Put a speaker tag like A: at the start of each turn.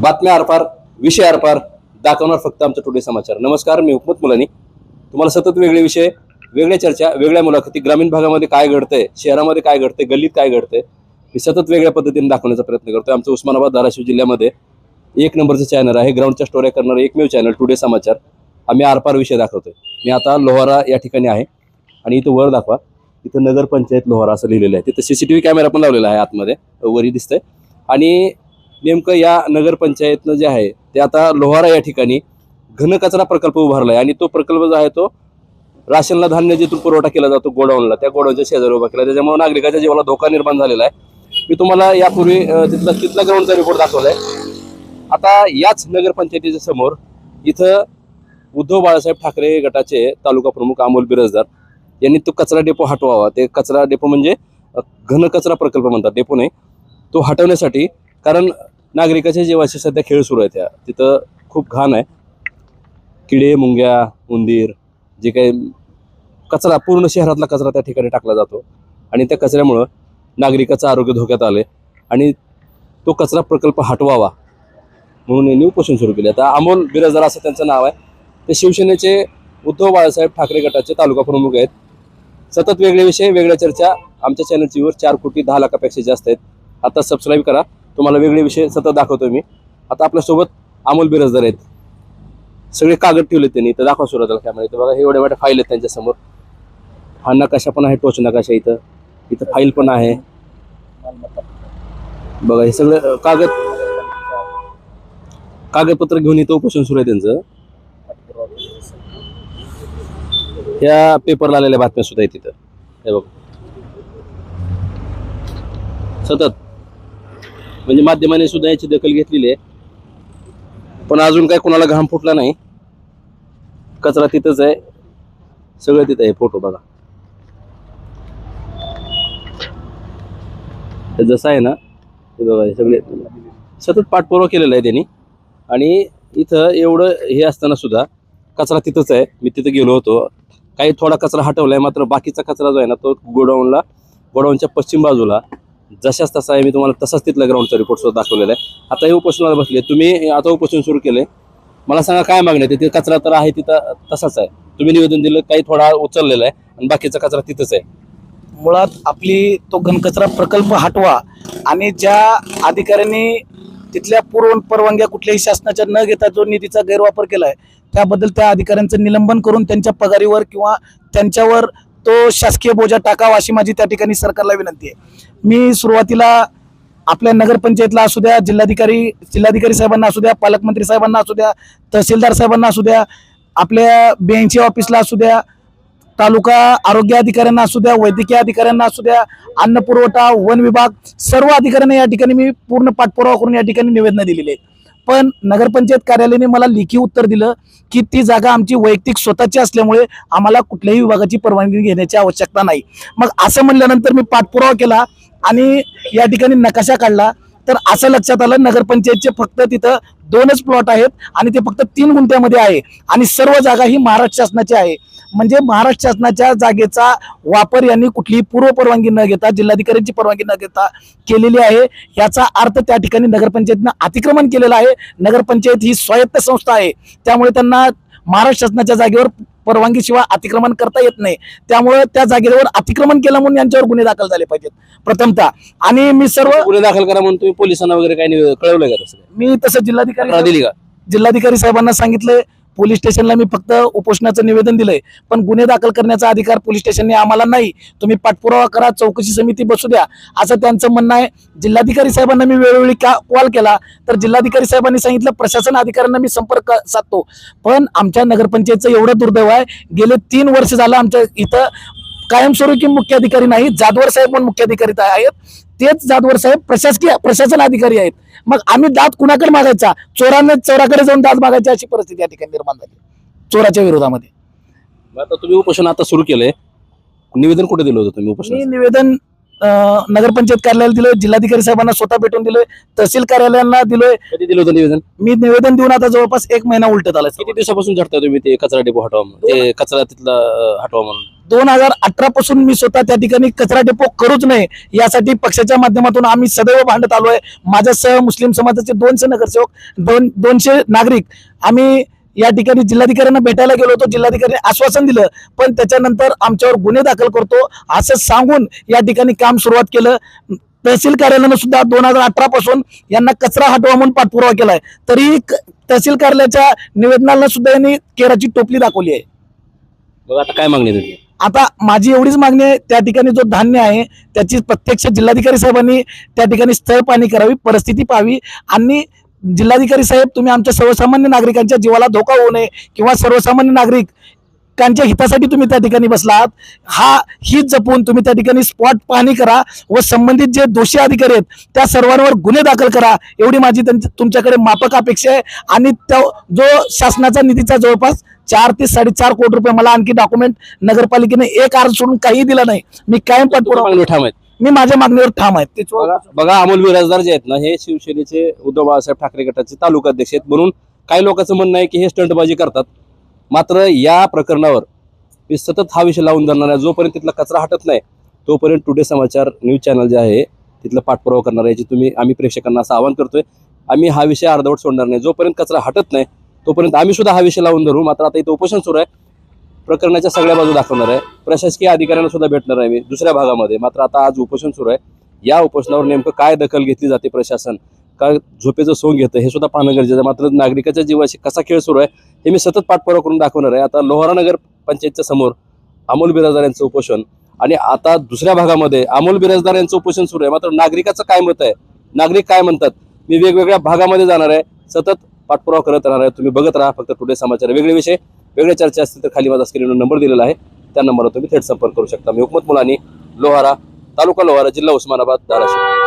A: बातम्या आरपार विषय आरपार दाखवणार फक्त आमचं टुडे समाचार. नमस्कार मी हुकमत मुलानी. तुम्हाला सतत वेगळे विषय वेगळ्या चर्चा वेगळ्या मुलाखती. ग्रामीण भागामध्ये काय घडतंय शहरामध्ये काय घडतंय गल्लीत काय घडतंय मी सतत वेगळ्या पद्धतीने दाखवण्याचा प्रयत्न करतोय. आमचं उस्मानाबाद धाराशिव जिल्ह्यामध्ये एक नंबरचं चॅनल आहे. ग्राउंडच्या स्टोऱ्या करणारं एकमेव चॅनल टुडे समाचार. आम्ही आरपार विषय दाखवतोय. मी आता लोहारा या ठिकाणी आहे. आणि इथं वर दाखवा. इथं नगरपंचायत लोहारा असं लिहिलेलं आहे. तिथं C C T V camera पण लावलेला आहे आतमध्ये. वरी दिसतंय. आणि नेमकं या नगरपंचायतनं जे आहे ते आता लोहारा या ठिकाणी घनकचरा प्रकल्प उभारला आहे आणि तो प्रकल्प जो आहे तो राशनला धान्य जिथून पुरवठा केला जातो गोडाऊनला त्या गोडाऊनच्या शेजारी उभा केला त्याच्यामुळे नागरिकाच्या जीवाला धोका निर्माण झालेला आहे. मी तुम्हाला यापूर्वी तिथला तिथला ग्राउंडचा रिपोर्ट दाखवलाय. आता याच नगरपंचायतीच्या समोर इथं उद्धव बाळासाहेब ठाकरे गटाचे तालुका प्रमुख अमोल बिरजदार यांनी तो कचरा डेपो हटवावा. ते कचरा डेपो म्हणजे घनकचरा प्रकल्प म्हणतात डेपो नाही तो हटवण्यासाठी. कारण नागरिकाच्या जीवाशी सध्या खेळ सुरू आहे त्या तिथं खूप घाण आहे. किडे मुंग्या उंदीर जे काही कचरा पूर्ण शहरातला कचरा त्या ठिकाणी टाकला जातो. आणि त्या कचऱ्यामुळं नागरिकाचं आरोग्य धोक्यात आले आणि तो कचरा प्रकल्प हटवावा म्हणून यांनी उपोषण सुरू केले आता अमोल बिराजदार असं त्यांचं नाव आहे. ते शिवसेनेचे उद्धव बाळासाहेब ठाकरे गटाचे तालुका प्रमुख आहेत. सतत वेगळे विषय वेगळ्या चर्चा. आमच्या चॅनलची वर चार कोटी दहा लाखापेक्षा जास्त आहेत. आता सबस्क्राईब करा. तुम्हाला वेगळे विषय सतत दाखवतोय मी. आता आपल्यासोबत अमोल बिराजदार आहेत. सगळे कागद ठेवले त्यांनी. इथं दाखवा सुरुवातीला कॅमेरा इथं बघा हे एवढ्या मोठ्या फाईल आहेत त्यांच्यासमोर. हा नकाशा पण आहे टोच नकाशा इथं. इथं फाईल पण आहे. बघा हे सगळं कागद कागदपत्र घेऊन इथं उपोषण सुरू आहे त्यांचं. ह्या पेपरला आलेल्या बातम्या सुद्धा आहेत तिथं हे बघ. सतत. म्हणजे माध्यमाने सुद्धा याची दखल घेतलेली आहे. पण अजून काय कोणाला घाम फुटला नाही. कचरा तिथंच आहे. सगळं तिथं आहे फोटो बघा. जसं आहे ना हे बघा सगळे सतत पाठपुरावा केलेला आहे त्यांनी. आणि इथं एवढं हे असताना सुद्धा कचरा तिथंच आहे. मी तिथं गेलो होतो. काही थोडा कचरा हटवलाय मात्र बाकीचा कचरा जो आहे ना तो गोडाऊनला गोडाऊनच्या पश्चिम बाजूला जशाच तसा आहे मी तुम्हाला तसाच तिथला ग्राउंडचा रिपोर्ट सुद्धा दाखवलेला आहे. आता हे उपोषणाला बसले. तुम्ही आता उपोषण सुरू केले. मला सांगा काय मागणी आहे? तिथे कचरा तर आहे तिथं तसाच आहे. तुम्ही निवेदन दिलं काही थोडा उचललेला आहे आणि बाकीचा कचरा तिथंच आहे.
B: मुळात आपली तो घनकचरा प्रकल्प हटवा आणि ज्या अधिकाऱ्यांनी तिथल्या पूर्व परवानग्या कुठल्याही शासनाच्या न घेता जो निधीचा गैरवापर केलाय त्याबद्दल त्या अधिकाऱ्यांचं निलंबन करून त्यांच्या पगारीवर किंवा त्यांच्यावर तो शासकीय बोजा टाकावा अशी माझी त्या ठिकाणी सरकारला विनंती आहे. मी सुरुवातीला आपल्या नगरपंचायतला असू द्या जिल्हाधिकारी जिल्हाधिकारी साहेबांना असू द्या पालकमंत्री साहेबांना असू द्या तहसीलदार साहेबांना असू द्या आपल्या बीएनसी ऑफिसला असू द्या तालुका आरोग्य अधिकाऱ्यांना असू द्या वैद्यकीय अधिकाऱ्यांना असू द्या अन्न पुरवठा वन विभाग सर्व अधिकाऱ्यांना या ठिकाणी मी पूर्ण पाठपुरावा करून या ठिकाणी निवेदनं दिलेली आहेत. पण नगरपंचायत कार्यालयाने मला लेखी उत्तर दिलं की ती जागा आमची वैयक्तिक स्वतःची असल्यामुळे आम्हाला कुठल्याही विभागाची परवानगी घेण्याची आवश्यकता नाही. मग असं म्हणल्यानंतर मी पाठपुरावा केला आणि या ठिकाणी नकाशा काढला. तर असं लक्षात आलं नगरपंचायतचे फक्त तिथं दोनच प्लॉट आहेत आणि ते फक्त तीन गुंठ्यामध्ये आहे. आणि सर्व जागा ही महाराष्ट्र शासनाची आहे. म्हणजे महाराष्ट्र शासनाच्या जागेचा वापर यांनी कुठलीही पूर्व परवानगी न घेता जिल्हाधिकाऱ्यांची परवानगी न घेता केलेली आहे. याचा अर्थ त्या ठिकाणी नगरपंचायतीनं अतिक्रमण केलेलं आहे. नगरपंचायत ही स्वायत्त संस्था आहे. त्यामुळे त्यांना महाराष्ट्र शासनाच्या जागेवर परवानगीशिवाय अतिक्रमण करता येत नाही. त्यामुळे त्या जागेवर अतिक्रमण केलं म्हणून यांच्यावर गुन्हे दाखल झाले पाहिजेत. प्रथमतः. आणि मी सर्व
A: गुन्हे दाखल करा म्हणून तुम्ही पोलिसांना वगैरे काही कळवलंय का
B: मी तसं जिल्हाधिकारी
A: दिली का?
B: जिल्हाधिकारी साहेबांना सांगितलंय पोलीस स्टेशनला मी फक्त उपोषणाचं निवेदन दिलंय. पण गुन्हे दाखल करण्याचा अधिकार पोलीस स्टेशनने आम्हाला नाही. तुम्ही पाठपुरावा करा चौकशी समिती बसू द्या. असं त्यांचं म्हणणं आहे. जिल्हाधिकारी साहेबांना मी वेळोवेळी का कॉल केला. तर जिल्हाधिकारी साहेबांनी सांगितलं प्रशासन अधिकाऱ्यांना मी संपर्क साधतो. पण आमच्या नगरपंचायतचं एवढं दुर्दैव आहे. गेले तीन वर्ष झालं आमच्या इथं कायमस्वरूपी मुख्य अधिकारी नाही जाधवर साहेब पण मुख्य अधिकारी आहेत. तेच जाधवर साहेब प्रशासकीय प्रशासन अधिकारी आहेत. मग आम्ही दात कुणाकडे मागायचा? चोराने चोराकडे जाऊन दात मागायची अशी परिस्थिती या ठिकाणी निर्माण झाली. चोराच्या विरोधामध्ये.
A: आता तुम्ही उपोषण आता सुरू केलंय. निवेदन कुठे दिलं होतं तुम्ही उपोषण
B: निवेदन नगरपंचायत कार्यालयाला दिलोय जिल्हाधिकारी साहेबांना स्वतः भेटून दिलोय तहसील कार्यालयांना दिलोय.
A: कधी दिलं होतं निवेदन?
B: मी निवेदन देऊन आता जवळपास एक महिना उलटत आलाय
A: किती दिवसापासून झटताय तुम्ही ते कचरा डेपो हटवा म्हणून? ते कचरा तिथला अं, हटवा म्हणून.
B: दोन हजार अठरा पासून मी स्वतः त्या ठिकाणी कचरा डेपो करूच नाही यासाठी पक्षाच्या माध्यमातून आम्ही सदैव भांडत आलोय. माझ्यासह मुस्लिम समाजाचे दोनशे नगरसेवक दोन दोनशे नागरिक आम्ही या ठिकाणी जिल्हाधिकाऱ्यांना भेटायला गेलो होतो. जिल्हाधिकाऱ्यांनी आश्वासन दिलं. पण त्याच्यानंतर आमच्यावर गुन्हे दाखल करतो असं सांगून या ठिकाणी काम सुरुवात केलं. तहसील कार्यालयानं सुद्धा दोन हजार अठरा पासून यांना कचरा हटवा म्हणून पाठपुरावा केलाय. तरी तहसील कार्यालयाच्या निवेदनाला सुद्धा यांनी केराची टोपली दाखवली आहे.
A: मग आता काय मागणी तुमची?
B: आता माझी एवढीच मागणी आहे त्या ठिकाणी जो धान्य आहे त्याची प्रत्यक्ष जिल्हाधिकारी साहेबांनी त्या ठिकाणी स्थळ पाणी करावी परिस्थिती पाहावी आणि जिल्हाधिकारी साहेब तुम्ही आमच्या सर्वसामान्य नागरिकांच्या जीवाला धोका होऊ नये किंवा सर्वसामान्य नागरिक त्यांच्या हितासाठी तुम्ही त्या ठिकाणी बसला आहात हा हित जपून तुम्ही त्या ठिकाणी स्पॉट पाहणी करा व संबंधित जे दोषी अधिकारी आहेत त्या सर्वांवर गुन्हे दाखल करा एवढी माझी त्यांची- तुमच्याकडे माफक अपेक्षा आहे. आणि त्या जो शासनाचा निधीचा जवळपास चार ते साडेचार कोटी रुपये मला आणखी डॉक्युमेंट नगरपालिकेने एक अर्ज सोडून काही दिला नाही. मी कायम
A: पाठवून
B: पाठपुरावा
A: ठाम आहेत
B: मी माझ्या मागणीवर ठाम आहे. ते
A: बघा बघा अमोल बिराजदार जे आहेत ना हे शिवसेनेचे उद्धव बाळासाहेब ठाकरे गटाचे तालुका अध्यक्ष आहेत म्हणून काही लोकांचं म्हणणं आहे की हे स्टंटबाजी करतात. मात्र या प्रकरणावर मी सतत हा विषय लावून धरणार आहे. जोपर्यंत तिथला कचरा हटत नाही तोपर्यंत टुडे समाचार न्यूज चॅनल जे आहे तिथलं पाठपुरावा करणार आहे जे तुम्ही आम्ही प्रेक्षकांना असं आवाहन करतोय. आम्ही हा विषय अर्धवट सोडणार नाही. जोपर्यंत कचरा हटत नाही तोपर्यंत आम्ही सुद्धा हा विषय लावून धरू. मात्र आता इथं उपोषण सुरू आहे. प्रकरणाच्या सगळ्या बाजू दाखवणार आहे. प्रशासकीय अधिकाऱ्यांना सुद्धा भेटणार आहे मी दुसऱ्या भागामध्ये. मात्र आता आज उपोषण सुरू आहे. या उपोषणावर नेमकं काय दखल घेतली जाते प्रशासन? काय झोपेचं सोंग घेतं? हे सुद्धा पाहणं गरजेचं आहे. मात्र नागरिकाच्या जीवाशी कसा खेळ सुरू आहे हे मी सतत पाठपुरावा करून दाखवणार आहे. आता लोहारा नगर पंचायतच्या समोर अमोल बिराजदार यांचं उपोषण आणि आता दुसऱ्या भागामध्ये अमोल बिराजदार यांचं उपोषण सुरू आहे. मात्र नागरिकाचं काय मत आहे? नागरिक काय म्हणतात? मी वेगवेगळ्या भागामध्ये जाणार आहे. सतत पाठपुरावा करत राहणार आहे. तुम्ही बघत राहा. फक्त टुडे समाचार वेगळे विषय. वेगळे चर्चा असतील तर खाली माझा स्क्रीनवर नंबर दिलेला आहे. त्या नंबरवर तुम्ही थेट संपर्क करू शकता. मी हुकमत मुलानी लोहारा तालुका लोहारा जिल्हा उस्मानाबाद धाराशिव.